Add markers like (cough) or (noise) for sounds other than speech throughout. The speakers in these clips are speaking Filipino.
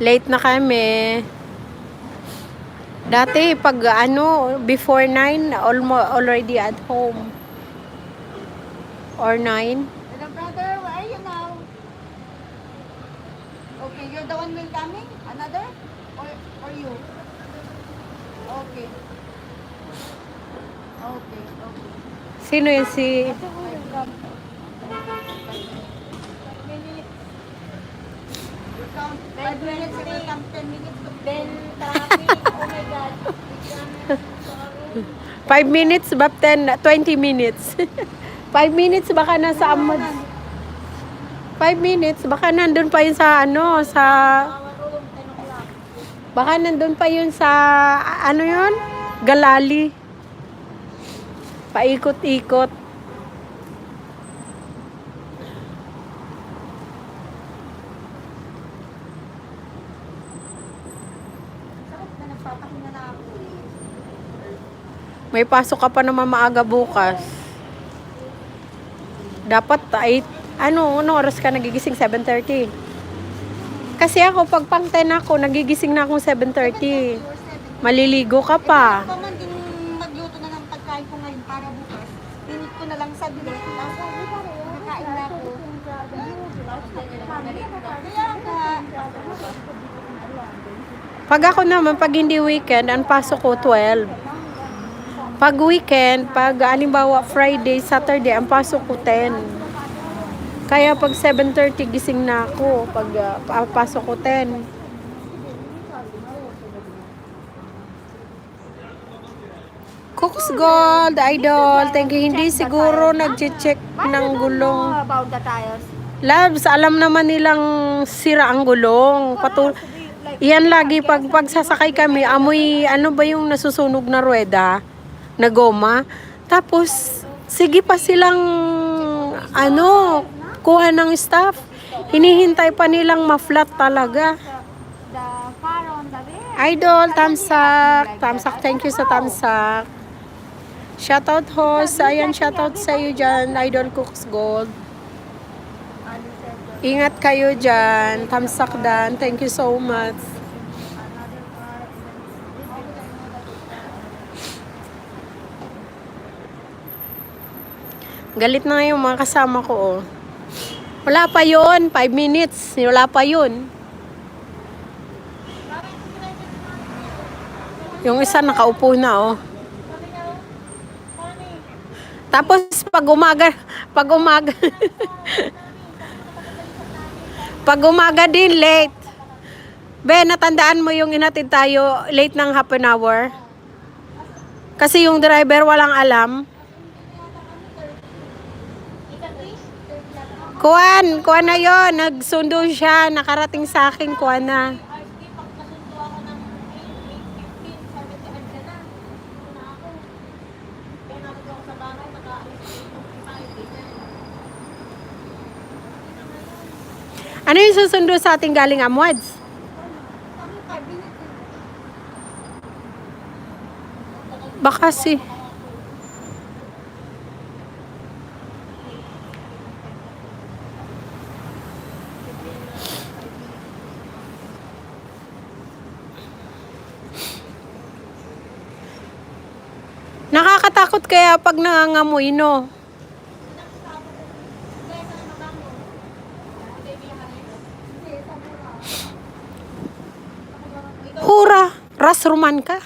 Late na kami. Dati, pag ano, before 9, almo, already at home. Or 9. Hello, brother. Where are you now? Okay, you're the one will coming? Another? Or, or you? Okay. Okay, okay. Sino yun si... You count 5 minutes, it will come 10 minutes to Then traffic, oh my God. (laughs) 5 minutes ba 10, 20 minutes? (laughs) 5 minutes baka nasa Amad. 5 minutes baka nandun pa yun sa ano, sa... Our room, 10 o'clock. Baka nandun pa yun sa... Ano yun? Galali. Paikot-ikot. Sarap na nagpapahinga na ako eh. May pasok ka pa naman maaga bukas. Dapat ay ano, ano oras ka nagigising 7:30? Kasi ako pag pang 10 ako, nagigising na akong 7:30. Maliligo ka pa. Ako man din magluto na ng pagkain ko ngayon para bukas. Pinit ko na lang sa bilet. Tapos nakain na ako. Pag ako naman, pag hindi weekend, ang pasok ko 12. Pag weekend, pag alimbawa Friday, Saturday, ang pasok ko 10. Kaya pag 7.30 gising na ako, pag pa- pasok ko 10. Cooks Gold, Idol. Thank you. Hindi siguro nag-check ng gulong. about? Labs, alam naman nilang sira ang gulong. Patul Yan lagi pag pagsasakay kami, amoy ano ba yung nasusunog na rueda na goma. Tapos sige pa silang ano, kuha ng staff. Hinihintay pa nilang ma-flat talaga. Idol, tamsak. Tamsak, thank you sa tamsak. Shoutout host. Ayan, shoutout sa iyo dyan. Idol Cooks Gold. Ingat kayo dyan. Tamsak dan. Thank you so much. Galit na yung mga kasama ko, oh. Wala pa yon 5 minutes. Wala pa yun. Yung isa nakaupo na, oh. Tapos pag umaga, pag umaga, (laughs) pag umaga din late. Be, natandaan mo yung inatid tayo late ng half an hour? Kasi yung driver walang alam. Kuan, kuan na yon, nagsundo siya, nakarating sa akin, kuan na. Ano yung susundo sa ating galing Amwads? Baka si... Nakakatakot kaya pag nangangamoy, no? Hura! Rasroman ka?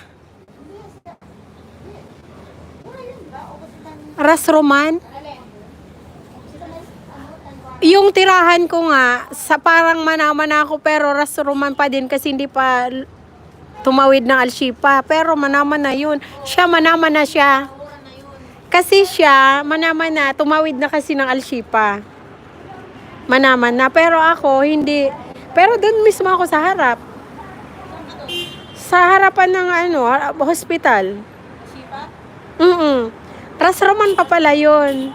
Rasroman? Yung tirahan ko nga, sa parang manaman ako pero rasroman pa din kasi hindi pa tumawid ng Alshipa. Pero manaman na yun. Siya manaman na siya. Kasi siya, manaman na, tumawid na kasi ng Alshipa. Manaman na. Pero ako, hindi. Pero doon mismo ako sa harap. Sa harapan ng ano, hospital. Sipa? Mm Rasroman pa pala yun.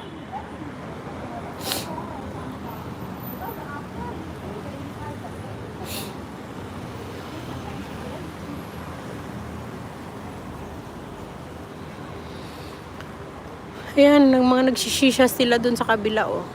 Ayan, ng mga nagsisisya sila dun sa kabila, oh.